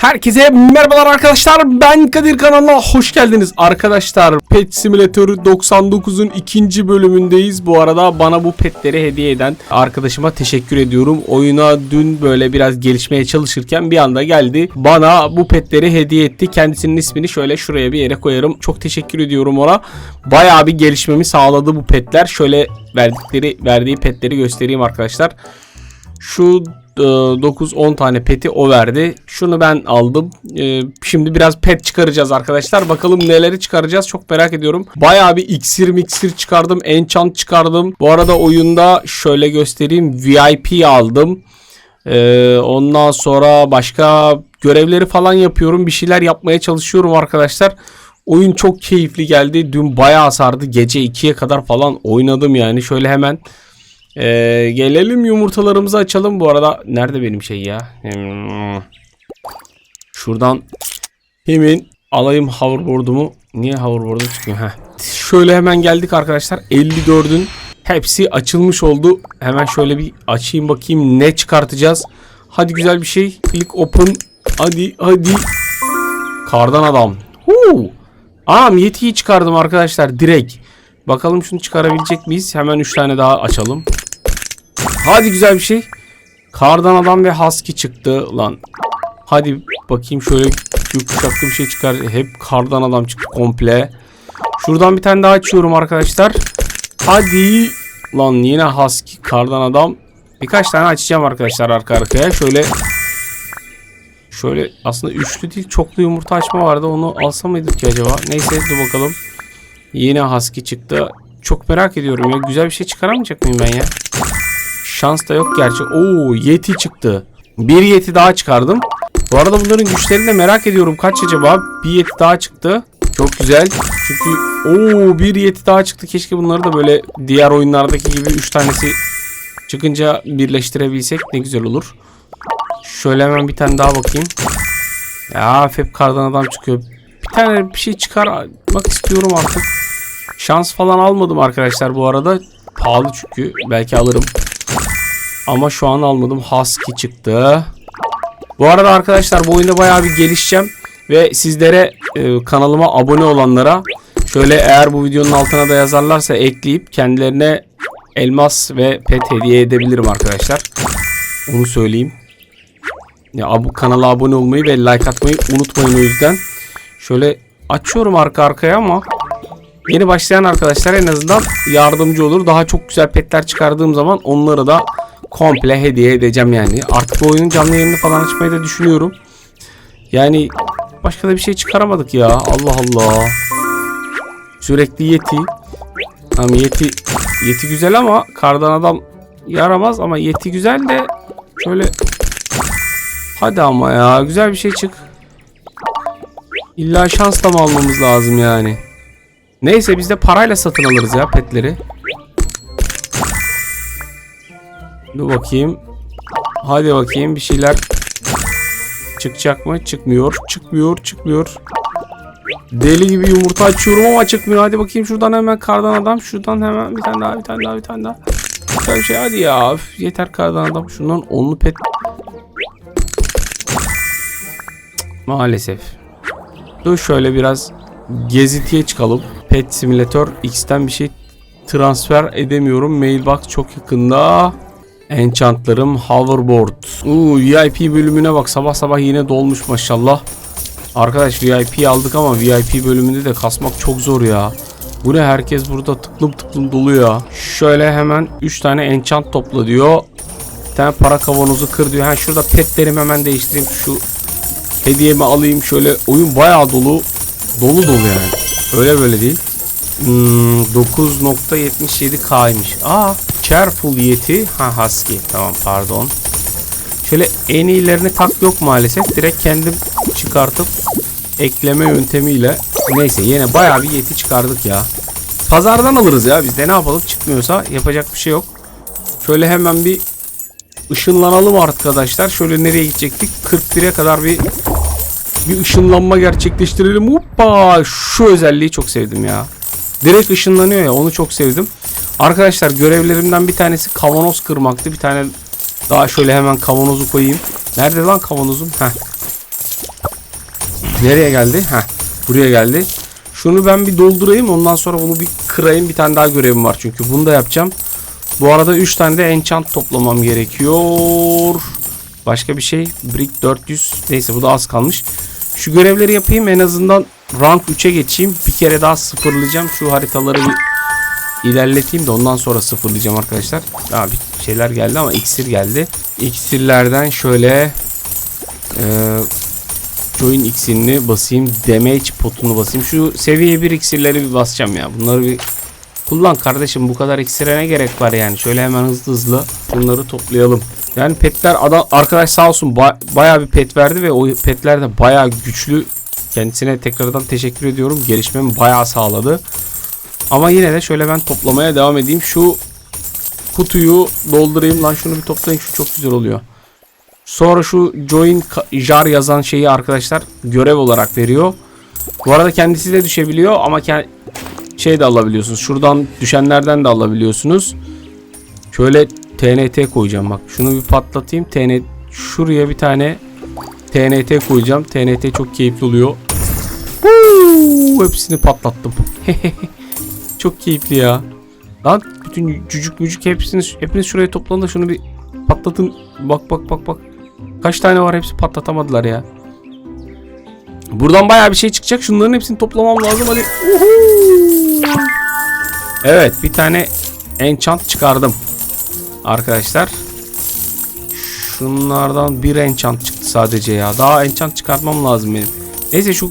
Herkese merhabalar arkadaşlar. Ben Kadir kanalına hoş geldiniz. Arkadaşlar Pet Simulator 99'un ikinci bölümündeyiz. Bu arada bana bu petleri hediye eden arkadaşıma teşekkür ediyorum. Oyuna dün böyle biraz gelişmeye çalışırken bir anda geldi. Bana bu petleri hediye etti. Kendisinin ismini şöyle şuraya bir yere koyarım. Çok teşekkür ediyorum ona. Bayağı bir gelişmemi sağladı bu petler. Şöyle verdikleri verdiği petleri göstereyim arkadaşlar. Şu 9-10 tane peti o verdi. Şunu ben aldım. Ee, Şimdi biraz pet çıkaracağız arkadaşlar. Bakalım neleri çıkaracağız çok merak ediyorum. Bayağı bir iksir miksir çıkardım. Enchant çıkardım. Bu arada oyunda şöyle göstereyim. VIP aldım. Ee, ondan sonra başka görevleri falan yapıyorum. Bir şeyler yapmaya çalışıyorum arkadaşlar. Oyun çok keyifli geldi. Dün bayağı sardı. Gece 2'ye kadar falan oynadım yani. Şöyle hemen ee, gelelim yumurtalarımızı açalım. Bu arada nerede benim şey ya? Hmm. Şuradan hemen alayım hoverboard'umu. Niye hoverboard'um çıkıyor? Heh. Şöyle hemen geldik arkadaşlar. 54'ün hepsi açılmış oldu. Hemen şöyle bir açayım bakayım ne çıkartacağız. Hadi güzel bir şey. Click open. Hadi hadi. Kardan adam. Huu. Aa Yeti'yi çıkardım arkadaşlar direkt. Bakalım şunu çıkarabilecek miyiz? Hemen 3 tane daha açalım. Hadi güzel bir şey. Kardan adam ve husky çıktı lan. Hadi bakayım şöyle gökkuşaklı bir şey çıkar. Hep kardan adam çıktı komple. Şuradan bir tane daha açıyorum arkadaşlar. Hadi. Lan yine husky kardan adam. Birkaç tane açacağım arkadaşlar arka arkaya. Şöyle Şöyle aslında üçlü değil çoklu yumurta açma vardı. Onu alsa mıydık ki acaba? Neyse dur bakalım. Yine husky çıktı. Çok merak ediyorum ya. Güzel bir şey çıkaramayacak mıyım ben ya? Şans da yok gerçi. Oo yeti çıktı. Bir yeti daha çıkardım. Bu arada bunların güçlerini de merak ediyorum. Kaç acaba? Bir yeti daha çıktı. Çok güzel. Çünkü oo bir yeti daha çıktı. Keşke bunları da böyle diğer oyunlardaki gibi 3 tanesi çıkınca birleştirebilsek ne güzel olur. Şöyle hemen bir tane daha bakayım. Ya hep kardan adam çıkıyor. Bir tane bir şey çıkarmak istiyorum artık. Şans falan almadım arkadaşlar bu arada. Pahalı çünkü. Belki alırım. Ama şu an almadım. Husky çıktı. Bu arada arkadaşlar bu oyunda bayağı bir gelişeceğim. Ve sizlere e, kanalıma abone olanlara şöyle eğer bu videonun altına da yazarlarsa ekleyip kendilerine elmas ve pet hediye edebilirim arkadaşlar. Onu söyleyeyim. Ya bu kanala abone olmayı ve like atmayı unutmayın o yüzden. Şöyle açıyorum arka arkaya ama yeni başlayan arkadaşlar en azından yardımcı olur. Daha çok güzel petler çıkardığım zaman onları da komple hediye edeceğim yani. Artık bu oyunun canlı yayını falan açmayı da düşünüyorum. Yani başka da bir şey çıkaramadık ya. Allah Allah. Sürekli yeti. Tamam yeti yeti güzel ama kardan adam yaramaz ama yeti güzel de şöyle Hadi ama ya güzel bir şey çık. İlla şans da mı almamız lazım yani? Neyse biz de parayla satın alırız ya petleri. Dur bakayım. Hadi bakayım bir şeyler çıkacak mı? Çıkmıyor. Çıkmıyor. Çıkmıyor. Deli gibi yumurta açıyorum ama çıkmıyor. Hadi bakayım şuradan hemen kardan adam. Şuradan hemen bir tane daha bir tane daha bir tane daha. Bir şey hadi ya. Üf, yeter kardan adam. Şundan onlu pet Maalesef. Dur şöyle biraz gezitiye çıkalım. Pet Simulator X'ten bir şey transfer edemiyorum. Mailbox çok yakında. Enchantlarım hoverboard. Uuu VIP bölümüne bak sabah sabah yine dolmuş maşallah. Arkadaş VIP aldık ama VIP bölümünde de kasmak çok zor ya. Bu ne herkes burada tıklım tıklım dolu ya. Şöyle hemen 3 tane enchant topla diyor. Bir tane para kavanozu kır diyor. Ha şurada petlerimi hemen değiştireyim. Şu hediyemi alayım şöyle. Oyun bayağı dolu. Dolu dolu yani. Öyle böyle değil. Hmm, 9.77k'ymış. Aa, Careful Yeti. Ha Husky. Tamam pardon. Şöyle en iyilerini tak yok maalesef. Direkt kendim çıkartıp ekleme yöntemiyle. Neyse yine bayağı bir yeti çıkardık ya. Pazardan alırız ya biz de ne yapalım çıkmıyorsa yapacak bir şey yok. Şöyle hemen bir ışınlanalım arkadaşlar. Şöyle nereye gidecektik? 41'e kadar bir bir ışınlanma gerçekleştirelim. Hoppa! Şu özelliği çok sevdim ya. Direkt ışınlanıyor ya onu çok sevdim. Arkadaşlar görevlerimden bir tanesi kavanoz kırmaktı. Bir tane daha şöyle hemen kavanozu koyayım. Nerede lan kavanozum? Heh. Nereye geldi? Heh, buraya geldi. Şunu ben bir doldurayım. Ondan sonra bunu bir kırayım. Bir tane daha görevim var çünkü. Bunu da yapacağım. Bu arada 3 tane de enchant toplamam gerekiyor. Başka bir şey. Brick 400. Neyse bu da az kalmış. Şu görevleri yapayım. En azından rank 3'e geçeyim. Bir kere daha sıfırlayacağım. Şu haritaları bir ilerleteyim de ondan sonra sıfırlayacağım arkadaşlar. Daha bir şeyler geldi ama iksir geldi. İksirlerden şöyle eee Join iksirini basayım. Damage potunu basayım. Şu seviye 1 iksirleri bir basacağım ya. Bunları bir kullan kardeşim. Bu kadar iksire ne gerek var yani. Şöyle hemen hızlı hızlı bunları toplayalım. Yani petler adam arkadaş sağ olsun ba- bayağı bir pet verdi ve o petler de bayağı güçlü. Kendisine tekrardan teşekkür ediyorum. Gelişmemi bayağı sağladı. Ama yine de şöyle ben toplamaya devam edeyim. Şu kutuyu doldurayım lan şunu bir toplayın. Şu çok güzel oluyor. Sonra şu join jar yazan şeyi arkadaşlar görev olarak veriyor. Bu arada kendisi de düşebiliyor ama şey de alabiliyorsunuz. Şuradan düşenlerden de alabiliyorsunuz. Şöyle TNT koyacağım bak. Şunu bir patlatayım. TNT şuraya bir tane TNT koyacağım. TNT çok keyifli oluyor. Huu, hepsini patlattım. çok keyifli ya. Lan bütün cücük mücük hepsini hepiniz şuraya toplanın da şunu bir patlatın. Bak bak bak bak. Kaç tane var hepsi patlatamadılar ya. Buradan bayağı bir şey çıkacak. Şunların hepsini toplamam lazım. Hadi. Evet bir tane enchant çıkardım. Arkadaşlar. Şunlardan bir enchant çıktı sadece ya. Daha enchant çıkartmam lazım benim. Neyse şu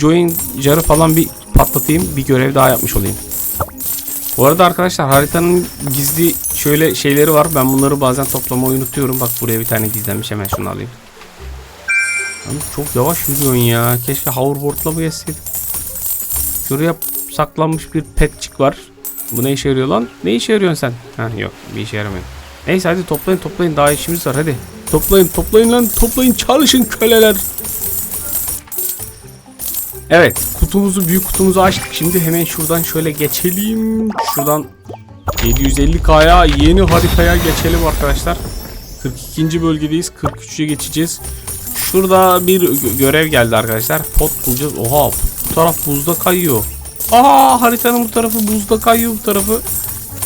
join jarı falan bir patlatayım. Bir görev daha yapmış olayım. Bu arada arkadaşlar haritanın gizli şöyle şeyleri var. Ben bunları bazen toplamayı unutuyorum. Bak buraya bir tane gizlenmiş. Hemen şunu alayım. Lan çok yavaş yürüyorsun ya. Keşke hoverboardla mı geçseydim. Şuraya saklanmış bir petçik var. Bu ne işe yarıyor lan? Ne işe yarıyorsun sen? Ha yok bir işe yaramıyor. Neyse hadi toplayın toplayın daha işimiz var hadi. Toplayın toplayın lan toplayın çalışın köleler. Evet kutumuzu büyük kutumuzu açtık. Şimdi hemen şuradan şöyle geçelim. Şuradan 750K'ya yeni haritaya geçelim arkadaşlar. 42. bölgedeyiz. 43'e geçeceğiz. Şurada bir gö- görev geldi arkadaşlar. Pot bulacağız. Oha bu taraf buzda kayıyor. Aa haritanın bu tarafı buzda kayıyor bu tarafı.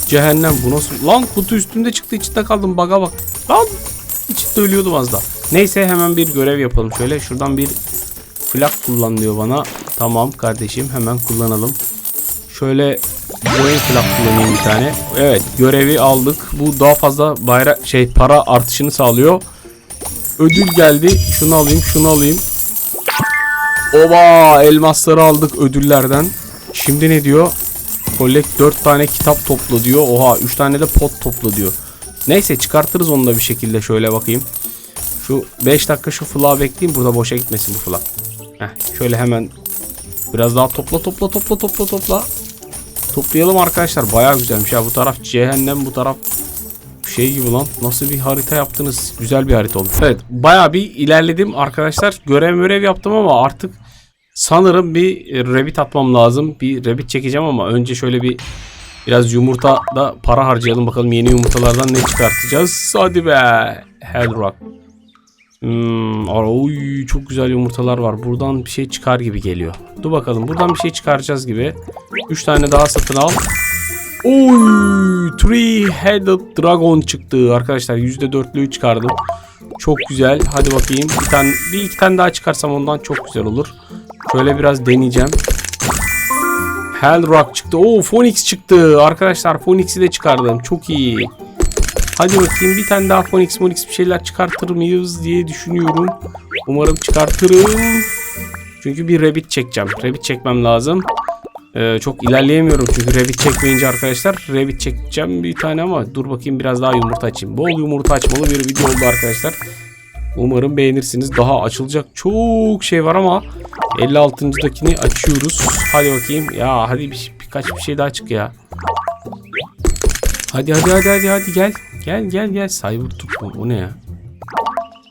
Cehennem bu nasıl? Lan kutu üstünde çıktı içinde kaldım baga bak. Lan içinde ölüyordum az da. Neyse hemen bir görev yapalım. Şöyle şuradan bir flak kullan diyor bana. Tamam kardeşim hemen kullanalım. Şöyle join flak kullanayım bir tane. Evet görevi aldık. Bu daha fazla bayrak şey para artışını sağlıyor. Ödül geldi. Şunu alayım şunu alayım. Oba elmasları aldık ödüllerden. Şimdi ne diyor? Collect 4 tane kitap topla diyor. Oha 3 tane de pot topla diyor. Neyse çıkartırız onu da bir şekilde şöyle bakayım. Şu 5 dakika şu flağı bekleyeyim. Burada boşa gitmesin bu flag. Heh, şöyle hemen biraz daha topla topla topla topla topla. Toplayalım arkadaşlar. Bayağı güzelmiş ya. Bu taraf cehennem bu taraf şey gibi lan. Nasıl bir harita yaptınız? Güzel bir harita oldu. Evet bayağı bir ilerledim arkadaşlar. Görev görev yaptım ama artık sanırım bir rabbit atmam lazım. Bir rabbit çekeceğim ama önce şöyle bir biraz yumurta da para harcayalım. Bakalım yeni yumurtalardan ne çıkartacağız. Hadi be. Hellrock. Hmm, oy, çok güzel yumurtalar var. Buradan bir şey çıkar gibi geliyor. Dur bakalım. Buradan bir şey çıkaracağız gibi. 3 tane daha satın al. Oy, Three Headed Dragon çıktı arkadaşlar. %4'lüğü çıkardım. Çok güzel. Hadi bakayım. Bir tane, bir iki tane daha çıkarsam ondan çok güzel olur. Şöyle biraz deneyeceğim. Hellrock çıktı. Oo, Phoenix çıktı. Arkadaşlar Phoenix'i de çıkardım. Çok iyi. Hadi bakayım bir tane daha Phoenix Phoenix bir şeyler çıkartır mıyız diye düşünüyorum. Umarım çıkartırım. Çünkü bir rabbit çekeceğim. Rabbit çekmem lazım. Ee, çok ilerleyemiyorum çünkü rabbit çekmeyince arkadaşlar. Rabbit çekeceğim bir tane ama dur bakayım biraz daha yumurta açayım. Bol yumurta açmalı bir video oldu arkadaşlar. Umarım beğenirsiniz. Daha açılacak çok şey var ama 56.dakini açıyoruz. Hadi bakayım. Ya hadi bir, birkaç bir şey daha çık ya. Hadi hadi hadi hadi hadi gel. Gel gel gel. Cyber tutma. O ne ya?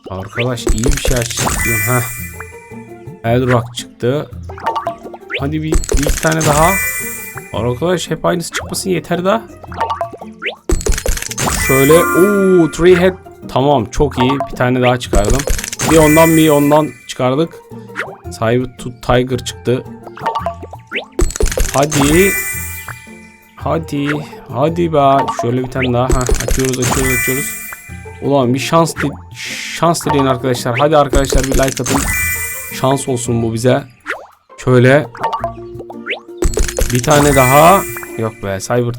Arkadaş iyi bir şey açtık diyorum. Heh. Elrock çıktı. Hadi bir, bir iki tane daha. Arkadaş hep aynısı çıkmasın yeter daha. Şöyle ooo three head tamam çok iyi bir tane daha çıkardım. Bir ondan bir ondan çıkardık. Sahibi Tut Tiger çıktı. Hadi. Hadi. Hadi be. Şöyle bir tane daha. Ha, açıyoruz açıyoruz açıyoruz. Ulan bir şans di- şans dileyin arkadaşlar. Hadi arkadaşlar bir like atın. Şans olsun bu bize. Şöyle. Bir tane daha. Yok be. Cyber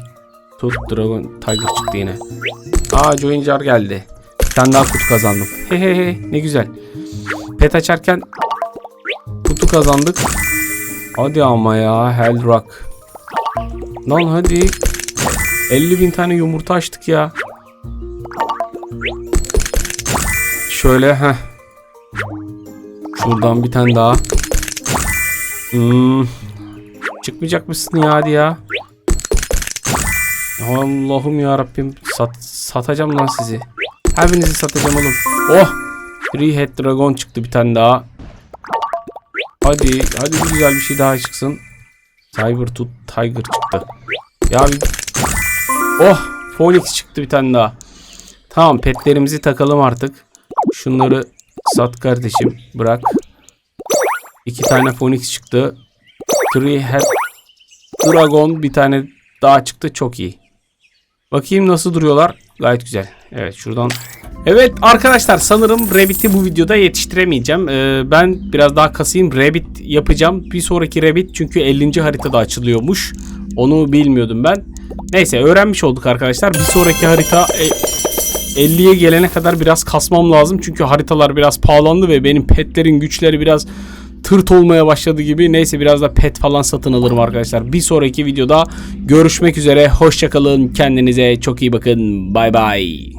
Tooth Dragon Tiger çıktı yine. Aa Joinjar geldi. Bir tane daha kutu kazandım. He he he ne güzel. Pet açarken kazandık. Hadi ama ya Hell Rock. Lan hadi. 50 bin tane yumurta açtık ya. Şöyle ha. Şuradan bir tane daha. Hmm. Çıkmayacak mısın ya hadi ya. Allah'ım ya Rabbim sat, satacağım lan sizi. Hepinizi satacağım oğlum. Oh! Three Head Dragon çıktı bir tane daha. Hadi, hadi bir güzel bir şey daha çıksın. Cybertooth Tiger çıktı. Ya bir... Oh! Phoenix çıktı bir tane daha. Tamam petlerimizi takalım artık. Şunları sat kardeşim. Bırak. İki tane Phoenix çıktı. Three Head Dragon bir tane daha çıktı. Çok iyi. Bakayım nasıl duruyorlar. Gayet güzel. Evet şuradan. Evet arkadaşlar sanırım Rabbit'i bu videoda yetiştiremeyeceğim. Ee, ben biraz daha kasayım. Rabbit yapacağım. Bir sonraki Rabbit çünkü 50. haritada açılıyormuş. Onu bilmiyordum ben. Neyse öğrenmiş olduk arkadaşlar. Bir sonraki harita e, 50'ye gelene kadar biraz kasmam lazım. Çünkü haritalar biraz pahalandı ve benim petlerin güçleri biraz tırt olmaya başladı gibi. Neyse biraz da pet falan satın alırım arkadaşlar. Bir sonraki videoda görüşmek üzere. Hoşçakalın. Kendinize çok iyi bakın. Bay bay.